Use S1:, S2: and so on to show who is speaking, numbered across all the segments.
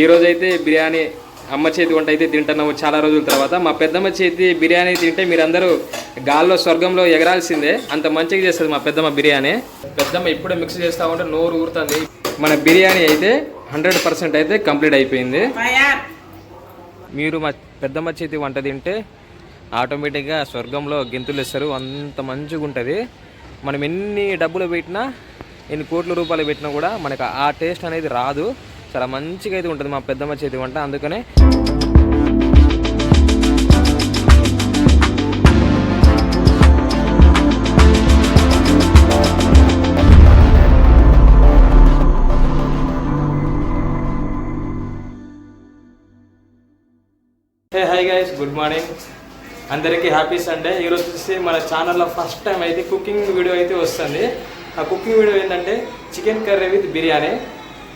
S1: ఈరోజు అయితే బిర్యానీ అమ్మ చేతి వంట అయితే తింటున్నాము చాలా రోజుల తర్వాత. మా పెద్దమ్మ చేతి బిర్యానీ తింటే మీరందరూ గాల్లో స్వర్గంలో ఎగరాల్సిందే. అంత మంచిగా చేస్తుంది మా పెద్దమ్మ బిర్యానీ. పెద్దమ్మ ఇప్పుడే మిక్స్ చేస్తా ఉంటే నోరు ఊరుతుంది. మన బిర్యానీ అయితే హండ్రెడ్ పర్సెంట్ అయితే కంప్లీట్ అయిపోయింది. మీరు మా పెద్దమ్మ చేతి వంట తింటే ఆటోమేటిక్గా స్వర్గంలో గెంతులు ఇస్తారు అంత మంచిగా ఉంటుంది. మనం ఎన్ని డబ్బులు పెట్టినా ఎన్ని కోట్ల రూపాయలు పెట్టినా కూడా మనకు ఆ టేస్ట్ అనేది రాదు. చాలా మంచిగా అయితే ఉంటుంది మా పెద్దమ్మ చేతి వంట. అందుకనే hey hi guys good morning అందరికీ హ్యాపీ సండే ఈరోజు వచ్చేసి మన ఛానల్లో ఫస్ట్ టైం అయితే కుకింగ్ వీడియో అయితే వస్తుంది. ఆ కుకింగ్ వీడియో ఏంటంటే చికెన్ కర్రీ విత్ బిర్యానీ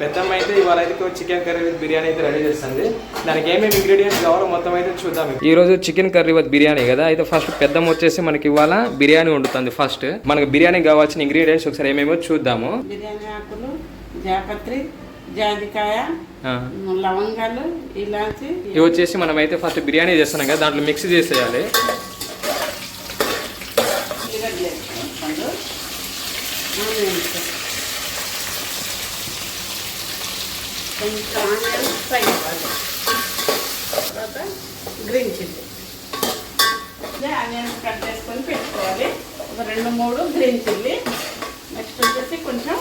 S1: పెద్దమ్మ అయితే ఇవాళ అయితే చికెన్ కర్రీ విత్ బిర్యానీ అయితే రెడీ చేస్తుంది. దానికి ఏమేమి ఇంగ్రీడియంట్స్ కావాలో మొత్తం అయితే చూద్దాం ఈ రోజు చికెన్ కర్రీ విత్ బిర్యానీ కదా? అయితే ఫస్ట్ పెద్దమ్మ వచ్చేసి మనకి ఇవాళ బిర్యానీ వండుతుంది ఫస్ట్. మనకి బిర్యానీ కావాల్సిన ఇంగ్రీడియంట్స్ ఒకసారి ఏమేమో చూద్దాము.
S2: బిర్యానీ ఆకులు జాపత్రి జాజికాయ. లవంగాలు ఇలాచి.
S1: ఇవి వచ్చేసి మనం అయితే ఫస్ట్ బిర్యానీ చేస్తున్నాం కదా దాంట్లో మిక్స్ చేసేయాలి.
S2: ఉల్లిగడ్డలు వేసుకోండి ఆనియన్స్ కొంచెం ఆనియన్స్ ఫ్రై అవ్వాలి తర్వాత గ్రీన్ చిల్లీ ఇదే ఆనియన్స్ కట్ చేసుకొని పెట్టుకోవాలి ఒక రెండు మూడు గ్రీన్ చిల్లీ నెక్స్ట్ వచ్చేసి కొంచెం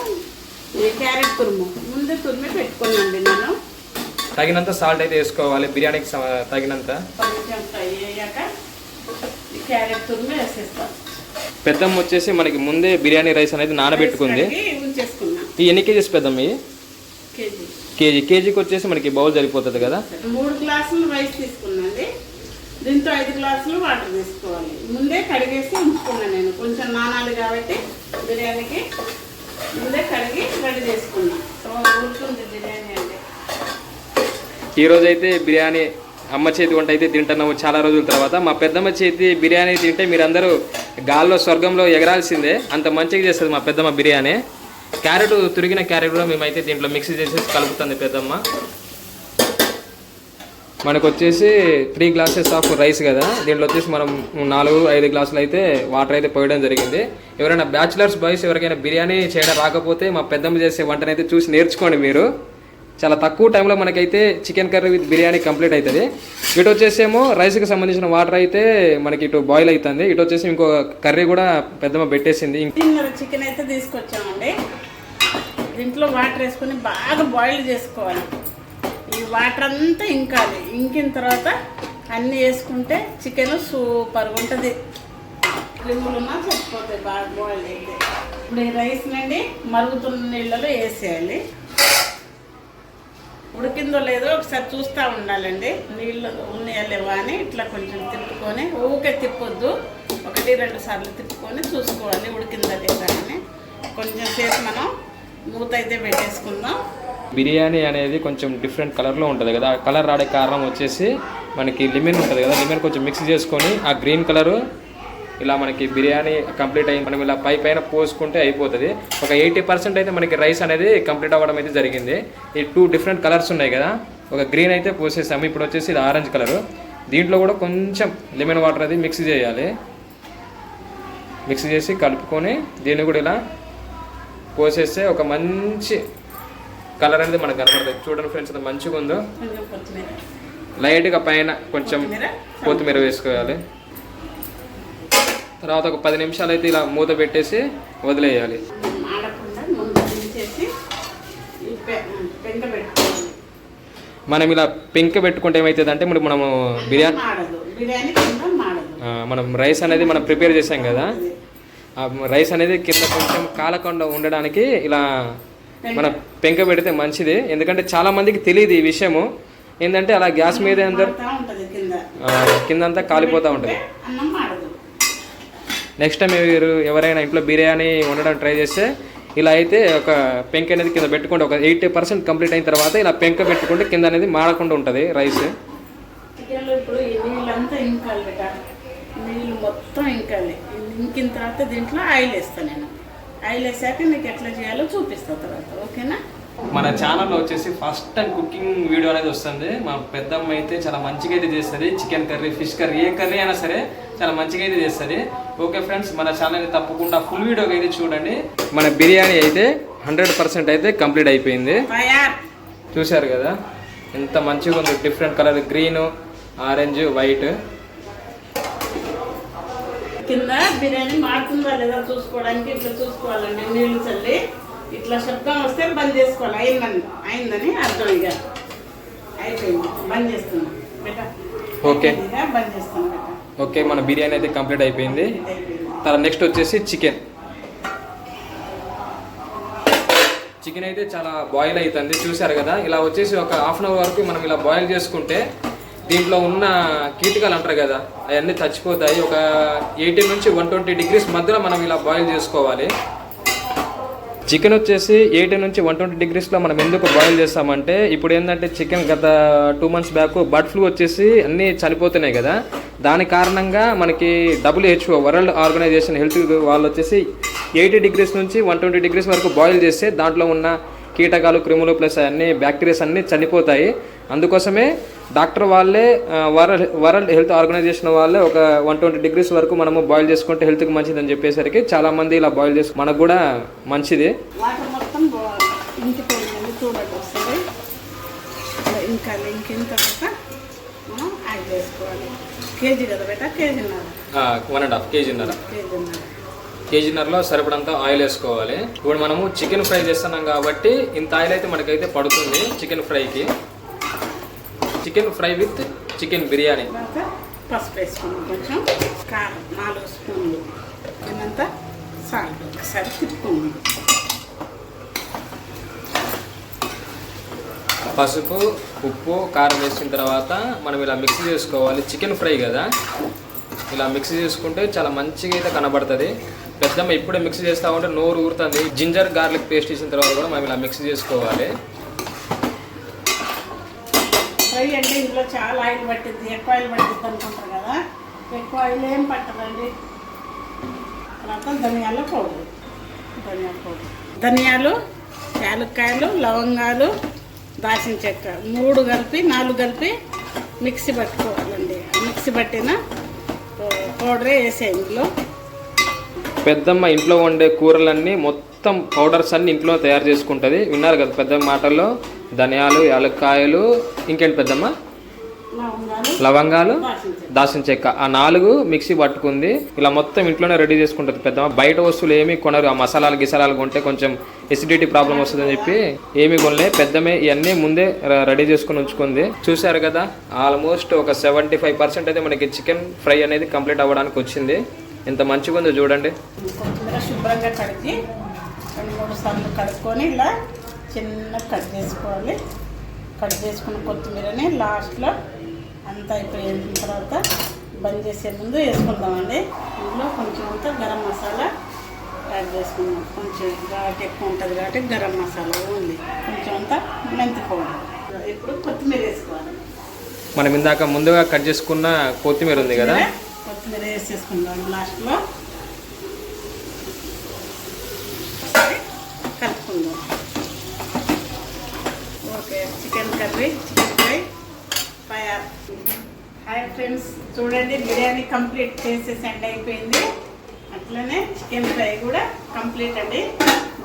S2: క్యారెట్ తురుము ముందు తురిమి పెట్టుకోనండి నేను
S1: తగినంత సాల్ట్ అయితే వేసుకోవాలి. బిర్యానీకి తగినంత.
S2: కొంచెం ఫ్రై అయ్యాక క్యారెట్ తురుము వేసేస్తాను
S1: పెద్దమ్మ వచ్చేసి మనకి ముందే బిర్యానీ రైస్ అనేది నానబెట్టుకుంది. ఈ ఎన్ని కేజీస్ పెద్దమ్మ
S2: కేజీ
S1: కేజీ కేజీకి వచ్చేసి మనకి బౌల్ సరిపోతుంది కదా?
S2: మూడు గ్లాసులు రైస్ తీసుకున్నాండి దీంతో ఐదు గ్లాసులు వాటర్ తీసుకోవాలి. ముందే కడిగేసి ఉంచుకున్నాను నేను. కొంచెం నానాలి కాబట్టి బిర్యానీకి ముందే కడిగి రెడీ చేసుకున్నా సో ఉడుకుంది బిర్యానీ అంటే
S1: ఈ రోజు అయితే బిర్యానీ అమ్మ చేతి వంట అయితే తింటున్నాము చాలా రోజుల తర్వాత. మా పెద్దమ్మ చేతి బిర్యానీ తింటే మీరందరూ గాల్లో స్వర్గంలో ఎగరాల్సిందే. అంత మంచిగా చేస్తుంది మా పెద్దమ్మ బిర్యానీ. క్యారెట్ తురిగిన క్యారెట్ కూడా మేమైతే దీంట్లో మిక్స్ చేసేసి కలుపుతుంది పెద్దమ్మ. మనకు వచ్చేసి త్రీ గ్లాసెస్ ఆఫ్ రైస్ కదా. దీంట్లో వచ్చేసి మనం నాలుగు ఐదు గ్లాసులు అయితే వాటర్ అయితే పోయడం జరిగింది. ఎవరైనా బ్యాచిలర్స్ బాయ్స్ ఎవరికైనా బిర్యానీ చేయడం రాకపోతే మా పెద్దమ్మ చేసే వంటనైతే చూసి నేర్చుకోండి మీరు. చాలా తక్కువ టైంలో మనకైతే chicken curry with biryani complete అవుతుంది ఇటు వచ్చేసేమో రైస్కి సంబంధించిన వాటర్ అయితే మనకి ఇటు బాయిల్ అవుతుంది ఇటు వచ్చేసి ఇంకో కర్రీ కూడా పెద్దమ్మ పెట్టేసింది.
S2: చికెన్ అయితే తీసుకొచ్చామండి. దీంట్లో వాటర్ వేసుకొని బాగా బాయిల్ చేసుకోవాలి. ఈ వాటర్ అంతా ఇంకాలి. ఇంకిన తర్వాత అన్నీ వేసుకుంటే చికెన్ సూపర్గా ఉంటుంది. క్రిములున్నా చచ్చిపోతాయి బాగా బాయిల్ అయితే. ఇప్పుడు ఈ రైస్ నుండి మరుగుతున్న నీళ్ళలో వేసేయాలి. ఉడికిందో లేదో ఒకసారి చూస్తూ ఉండాలండి. నీళ్ళు ఉన్నాయా లేవా అని ఇట్లా కొంచెం తిప్పుకొని ఊకే తిప్పొద్దు. ఒకటి రెండు సార్లు తిప్పుకొని చూసుకోవాలి ఉడికిందా లేదా అని. కొంచెం సేపు మనం మూత అయితే పెట్టేసుకుందాం.
S1: బిర్యానీ అనేది కొంచెం డిఫరెంట్ కలర్లో ఉంటుంది కదా. ఆ కలర్ రాడే కారణం వచ్చేసి మనకి లిమెన్ ఉంటుంది కదా. లిమెన్ కొంచెం మిక్స్ చేసుకొని ఆ గ్రీన్ కలరు ఇలా మనకి బిర్యానీ కంప్లీట్ అయ్యి మనం ఇలా పై పైన పోసుకుంటే అయిపోతుంది. ఒక ఎయిటీ పర్సెంట్ అయితే మనకి రైస్ అనేది కంప్లీట్ అవ్వడం అయితే జరిగింది. ఈ టూ డిఫరెంట్ కలర్స్ ఉన్నాయి కదా. ఒక గ్రీన్ అయితే పోసేసాము. ఇప్పుడు వచ్చేసి ఇది ఆరెంజ్ కలరు దీంట్లో కూడా కొంచెం లెమన్ వాటర్ అది మిక్స్ చేయాలి. మిక్స్ చేసి కలుపుకొని దీన్ని కూడా ఇలా పోసేస్తే ఒక మంచి కలర్ అనేది మనకు కనపడుతుంది చూడండి ఫ్రెండ్స్ అది మంచిగా ఉందో. లైట్గా పైన కొంచెం
S2: కొత్తిమీర
S1: వేసుకోవాలి. తర్వాత ఒక పది నిమిషాలు అయితే ఇలా మూత పెట్టేసి వదిలేయాలి. మనం ఇలా పెంక పెట్టుకుంటే ఏమవుతుంది అంటే ఇప్పుడు మనము బిర్యానీ మనం రైస్ అనేది మనం ప్రిపేర్ చేసాం కదా. రైస్ అనేది కింద కొంచెం కాలకుండా ఉండడానికి ఇలా మన పెంక పెడితే మంచిది. ఎందుకంటే చాలా మందికి తెలియదు ఈ విషయము. ఏంటంటే అలా గ్యాస్ మీద అందరు కిందంతా కాలిపోతూ ఉంటుంది. నెక్స్ట్ టైం మీరు ఎవరైనా ఇంట్లో బిర్యానీ వండడం ట్రై చేస్తే ఇలా అయితే ఒక పెంక అనేది కింద పెట్టుకుంటే ఒక ఎయిటీ పర్సెంట్ కంప్లీట్ అయిన తర్వాత ఇలా పెంక పెట్టుకుంటే కింద అనేది మాడకుండా ఉంటుంది రైస్
S2: చికెన్లో ఇప్పుడు ఈ నీళ్ళంతా ఇంకాలి బెట నీళ్ళు మొత్తం ఇంకాలి ఇంకిన తర్వాత దీంట్లో ఆయిల్ వేస్తాను నేను. ఆయిల్ వేసాక నీకు ఎట్లా చేయాలో చూపిస్తా తర్వాత ఓకేనా?
S1: మన ఛానల్లో వచ్చేసి ఫస్ట్ టైం కుకింగ్ వీడియో అనేది వస్తుంది. మా పెద్దమ్మ అయితే చాలా మంచిగా అయితే చేస్తుంది. చికెన్ కర్రీ ఫిష్ కర్రీ ఏ కర్రీ అయినా సరే చాలా మంచిగా అయితే చేస్తుంది. ఓకే ఫ్రెండ్స్ మన ఛానల్ని తప్పకుండా ఫుల్ వీడియోకి అయితే చూడండి. మన బిర్యానీ అయితే హండ్రెడ్ పర్సెంట్ అయితే కంప్లీట్ అయిపోయింది. చూశారు కదా? ఎంత మంచిగా ఉంది. Different colour green orange white
S2: కింద బిర్యానీ మారుతుందా లేదా చూసుకోవడానికి ఇట్లా చూసుకోవాలండి. నీళ్ళు చల్లి ఇట్లా శబ్దం వస్తే బంద్ చేసుకోవాలి. అయిందని అయిందని అర్థం ఇక. అయిపోయింది. బంద్ చేస్తున్నాం. బెట
S1: ఓకే.
S2: బంద్ చేస్తాం బెట
S1: ఓకే మన బిర్యానీ అయితే కంప్లీట్ అయిపోయింది. తర్వాత నెక్స్ట్ వచ్చేసి చికెన్. చికెన్ అయితే చాలా బాయిల్ అవుతుంది. చూశారు కదా? ఇలా వచ్చేసి ఒక హాఫ్ అన్ అవర్ వరకు మనం ఇలా బాయిల్ చేసుకుంటే దీంట్లో ఉన్న కీటకాలు అంటారు కదా అవన్నీ చచ్చిపోతాయి. ఒక ఎయిటీ నుంచి వన్ ట్వంటీ డిగ్రీస్ మధ్యలో మనం ఇలా బాయిల్ చేసుకోవాలి. చికెన్ వచ్చేసి ఎయిటీ నుంచి వన్ ట్వంటీ డిగ్రీస్లో మనం ఎందుకు బాయిల్ చేస్తామంటే ఇప్పుడు ఏంటంటే చికెన్ గత two months back bird flu వచ్చేసి అన్నీ చనిపోతున్నాయి కదా. దాని కారణంగా మనకి డబ్ల్యూహెచ్ఓ వరల్డ్ ఆర్గనైజేషన్ హెల్త్ వాళ్ళు వచ్చేసి ఎయిటీ డిగ్రీస్ నుంచి వన్ ట్వంటీ డిగ్రీస్ వరకు బాయిల్ చేస్తే దాంట్లో ఉన్న కీటకాలు క్రిములు ప్లస్ అన్ని బ్యాక్టీరియాస్ అన్నీ చనిపోతాయి. అందుకోసమే డాక్టర్ వాళ్ళే వరల్డ్ వరల్డ్ హెల్త్ ఆర్గనైజేషన్ వాళ్ళే ఒక వన్ ట్వంటీ డిగ్రీస్ వరకు మనము బాయిల్ చేసుకుంటే హెల్త్కి మంచిది అని చెప్పేసరికి చాలా మంది ఇలా బాయిల్ చేసు మనకు కూడా మంచిది.
S2: వాటర్ మొత్తం బో- ఇంకిపోయిందండి చూడండి వస్తుంది. ఇలా ఇంకా ఇంకిన తర్వాత మనం యాడ్ చేసుకోవాలి. కేజీ కదా బేట? కేజీన్నర?
S1: వన్ అండ్ హాఫ్ కేజీన్నర.
S2: కేజీన్నర.
S1: కేజీన్నరలో సరిపడంత ఆయిల్ వేసుకోవాలి. ఇప్పుడు మనము చికెన్ ఫ్రై చేస్తున్నాం కాబట్టి ఇంత ఆయిల్ అయితే మనకైతే పడుతుంది చికెన్ ఫ్రైకి. Chicken fry with chicken biryani.
S2: పసుపు వేసుకున్నాం కొంచెం కారం నాలుగు స్పూన్లు. తిన్నంత సాల్ట్ ఒకసారి తిప్పుకున్నాం
S1: పసుపు ఉప్పు కారం వేసిన తర్వాత మనం ఇలా మిక్స్ చేసుకోవాలి. చికెన్ ఫ్రై కదా? ఇలా మిక్స్ చేసుకుంటే చాలా మంచిగా అయితే కనబడుతుంది. పెద్దమ్మ ఇప్పుడే మిక్స్ చేస్తా ఉంటే నోరు ఊరుతుంది. జింజర్ గార్లిక్ పేస్ట్ వేసిన తర్వాత కూడా మనం ఇలా మిక్స్ చేసుకోవాలి.
S2: ఫ్రై అంటే ఇందులో చాలా ఆయిల్ పట్టింది ఎక్కువ ఆయిల్ పట్టింది అనుకుంటారు కదా. ఎక్కువ ఆయిల్ ఏం పట్టదండి? తర్వాత ధనియాల పౌడర్. ధనియాల పౌడర్. ధనియాలు యాలక్కాయలు లవంగాలు దాచిన చెక్క మూడు కలిపి నాలుగు కలిపి మిక్సీ పట్టుకోవాలండి. మిక్సీ పట్టిన పౌడరే వేసే ఇంట్లో
S1: పెద్దమ్మ ఇంట్లో వండే కూరలన్నీ మొత్తం పౌడర్స్ అన్ని ఇంట్లో తయారు చేసుకుంటుంది. విన్నారు కదా పెద్దమ్మ మాటల్లో? ధనియాలు యాలక్కాయలు ఇంకేంటి పెద్దమ్మ?
S2: లవంగాలు.
S1: దాసిన చెక్క. ఆ నాలుగు మిక్సీ పట్టుకుంది. ఇలా మొత్తం ఇంట్లోనే రెడీ చేసుకుంటుంది పెద్దమ్మ. బయట వస్తువులు ఏమీ కొనరు. ఆ మసాలాలు గిసాలాలు కొంటే కొంచెం ఎసిడిటీ ప్రాబ్లం వస్తుందని చెప్పి ఏమి కొనలే. పెద్దమే ఇవన్నీ ముందే రెడీ చేసుకుని ఉంచుకుంది. చూశారు కదా? ఆల్మోస్ట్ ఒక సెవెంటీ ఫైవ్ పర్సెంట్ అయితే మనకి చికెన్ ఫ్రై అనేది కంప్లీట్ అవ్వడానికి వచ్చింది. ఎంత మంచిగా ఉందో చూడండి
S2: శుభ్రంగా కడిగి మూడు సార్లు కడుక్కొని ఇలా చిన్న కట్ చేసుకోవాలి. కట్ చేసుకున్న కొత్తిమీరని లాస్ట్లో అంతా అయిపోయిన తర్వాత బంద్ చేసే ముందు వేసుకుందామండి. ఇందులో కొంచెం అంతా గరం మసాలా యాడ్ చేసుకుందాం. కొంచెం ఘాటు ఎక్కువ ఉంటుంది కాబట్టి గరం మసాలా ఓన్లీ. కొంచెం అంతా మెంతి పౌడర్ ఇప్పుడు కొత్తిమీర వేసుకోవాలి.
S1: మనం ఇందాక ముందుగా కట్ చేసుకున్న కొత్తిమీర ఉంది కదా?
S2: కొత్తిమీర వేసేసుకుందాం లాస్ట్లో ఒకసారి కలుపుకుందాం okay chicken curry chicken fry తయారు హాయ్ ఫ్రెండ్స్ చూడండి బిర్యానీ కంప్లీట్ చేసి సెండ్ అయిపోయింది. అట్లనే చికెన్ ఫ్రై కూడా కంప్లీట్ అండి.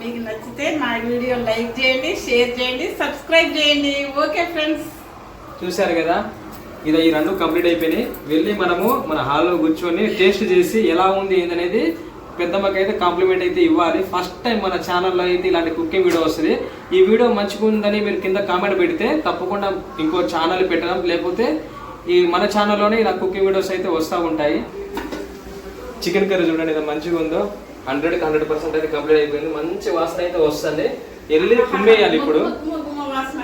S2: మీకు నచ్చితే మా వీడియో లైక్ చేయండి షేర్ చేయండి సబ్స్క్రైబ్ చేయండి. Okay friends.
S1: చూశారు కదా? ఇది ఈ రెండు కంప్లీట్ అయిపోయినాయి. వెళ్ళి మనము మన హాల్లో కూర్చొని టేస్ట్ చేసి ఎలా ఉంది ఏందనేది పెద్దమ్మకి అయితే కాంప్లిమెంట్ అయితే ఇవ్వాలి. ఫస్ట్ టైం మన ఛానల్లో అయితే ఇలాంటి కుకింగ్ వీడియో వస్తుంది. ఈ వీడియో మంచిగా ఉందని మీరు కింద కామెంట్ పెడితే తప్పకుండా ఇంకో ఛానల్ పెట్టడం. లేకపోతే ఈ మన ఛానల్లోనే ఇలా కుకింగ్ వీడియోస్ అయితే వస్తూ ఉంటాయి. చికెన్ కర్రీ చూడండి ఇది మంచిగా ఉందో హండ్రెడ్కి హండ్రెడ్ పర్సెంట్ అయితే కంప్లీట్ అయిపోయింది. మంచి వాసన అయితే వస్తుంది. వెళ్ళి కుమ్మేయాలి ఇప్పుడు.
S2: గుమ్మ గుమ్మ వాసన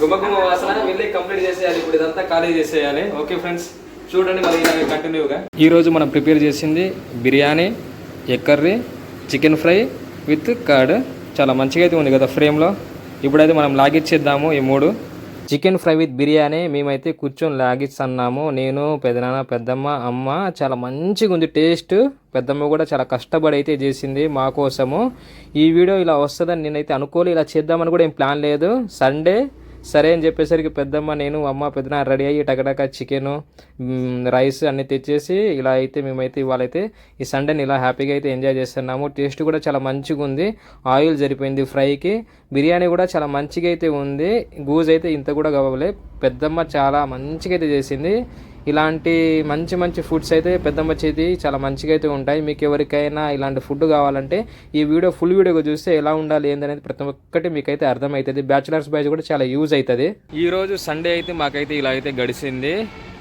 S1: గుమ్మగుమ్మ వాసన వెళ్ళి కంప్లీట్ చేసేయాలి ఇప్పుడు. ఇదంతా ఖాళీ చేసేయాలి. ఓకే ఫ్రెండ్స్ చూడండి మరి కంటిన్యూగా ఈరోజు మనం ప్రిపేర్ చేసింది biryani. Egg curry chicken fry with curd. చాలా మంచిగా అయితే ఉంది కదా ఫ్రేమ్లో. ఇప్పుడైతే మనం లాగిచ్చేద్దాము ఈ మూడు. చికెన్ ఫ్రై విత్ బిర్యానీ మేమైతే కూర్చొని లాగిస్తున్నాము నేను పెదనాన్న పెద్దమ్మ అమ్మ చాలా మంచిగా ఉంది టేస్ట్. పెద్దమ్మ కూడా చాలా కష్టపడి అయితే చేసింది మా కోసము. ఈ వీడియో ఇలా వస్తుందని నేనైతే అనుకోలే ఇలా చేద్దామని కూడా ఏం ప్లాన్ లేదు. సండే సరే అని చెప్పేసరికి పెద్దమ్మ నేను అమ్మ పెద్దన రెడీ అయ్యి టకటక చికెను రైస్ అన్నీ తెచ్చేసి ఇలా అయితే మేమైతే ఇవాళైతే ఈ సండేని ఇలా హ్యాపీగా అయితే ఎంజాయ్ చేస్తున్నాము. టేస్ట్ కూడా చాలా మంచిగా ఉంది. ఆయిల్ సరిపోయింది ఫ్రైకి. బిర్యానీ కూడా చాలా మంచిగా అయితే ఉంది. గూజ్ అయితే ఇంత కూడా కావాలి. పెద్దమ్మ చాలా మంచిగా అయితే చేసింది. ఇలాంటి మంచి మంచి ఫుడ్స్ అయితే పెద్దమ్మ చేతి చాలా మంచిగా అయితే ఉంటాయి. మీకు ఎవరికైనా ఇలాంటి ఫుడ్ కావాలంటే ఈ వీడియో ఫుల్ వీడియోగా చూస్తే ఎలా ఉండాలి ఏందనేది ప్రతి ఒక్కటి మీకైతే అర్థమవుతుంది. బ్యాచులర్స్ బాయ్స్ కూడా చాలా యూజ్ అవుతుంది. ఈరోజు సండే అయితే మాకైతే ఇలా అయితే గడిచింది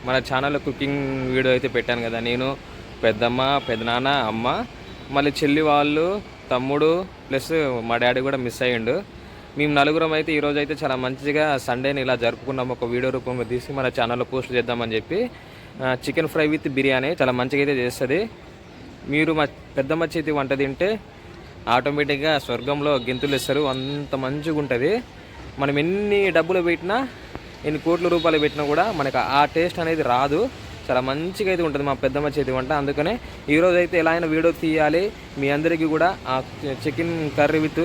S1: మన ఛానల్లో కుకింగ్ వీడియో అయితే పెట్టాను కదా నేను పెద్దమ్మ పెద్దనాన్న అమ్మ మళ్ళీ చెల్లి వాళ్ళు తమ్ముడు ప్లస్ మా డాడీ కూడా మిస్ అయ్యిండు. మేము నలుగురం అయితే ఈరోజు అయితే చాలా మంచిగా సండేని ఇలా జరుపుకున్నాం ఒక వీడియో రూపంలో తీసి మన ఛానల్లో పోస్ట్ చేద్దామని చెప్పి చికెన్ ఫ్రై విత్ బిర్యానీ చాలా మంచిగా అయితే చేస్తుంది. మీరు మా పెద్దమ్మ చేతి వంట తింటే ఆటోమేటిక్గా స్వర్గంలో గెంతులు ఇస్తారు అంత మంచిగా ఉంటుంది. మనం ఎన్ని డబ్బులు పెట్టినా ఎన్ని కోట్ల రూపాయలు పెట్టినా కూడా మనకు ఆ టేస్ట్ అనేది రాదు. చాలా మంచిగా అయితే ఉంటుంది మా పెద్దమ్మ చేతి వంట. అందుకనే ఈరోజు అయితే ఎలా అయినా వీడియో తీయాలి. మీ అందరికీ కూడా ఆ చికెన్ కర్రీ విత్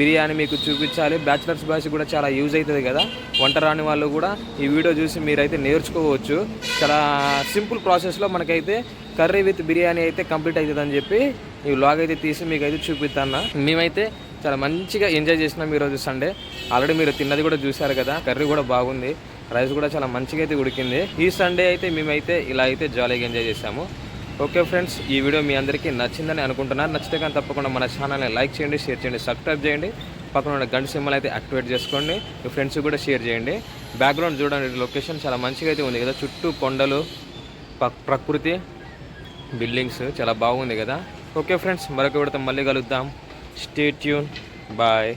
S1: బిర్యానీ మీకు చూపించాలి. బ్యాచిలర్స్ బాయ్స్ కూడా చాలా యూజ్ అవుతుంది కదా. వంట రాని వాళ్ళు కూడా ఈ వీడియో చూసి మీరైతే నేర్చుకోవచ్చు. చాలా సింపుల్ ప్రాసెస్లో మనకైతే కర్రీ విత్ బిర్యానీ అయితే కంప్లీట్ అవుతుందని చెప్పి ఈ వ్లాగ్ అయితే తీసి మీకు అయితే చూపిస్తాను మేమైతే చాలా మంచిగా ఎంజాయ్ చేసినాం ఈరోజు సండే ఆల్రెడీ మీరు తిన్నది కూడా చూశారు కదా. కర్రీ కూడా బాగుంది. రైస్ కూడా చాలా మంచిగా అయితే ఉడికింది. ఈ సండే అయితే మేమైతే ఇలా అయితే జాలీగా ఎంజాయ్ చేసాము ఓకే ఫ్రెండ్స్ ఈ వీడియో మీ అందరికీ నచ్చిందని అనుకుంటున్నాను నచ్చితే కానీ తప్పకుండా మన ఛానల్ని లైక్ చేయండి షేర్ చేయండి సబ్స్క్రైబ్ చేయండి. పక్కన ఉన్న గంట సింబల్ అయితే యాక్టివేట్ చేసుకోండి. మీ ఫ్రెండ్స్ కూడా షేర్ చేయండి. బ్యాక్గ్రౌండ్ చూడండి లొకేషన్ చాలా మంచిగా అయితే ఉంది కదా. చుట్టూ కొండలు ప్రకృతి బిల్డింగ్స్ చాలా బాగుంది కదా. ఓకే ఫ్రెండ్స్ మరొక విడత మళ్ళీ కలుద్దాం. Stay tune bye.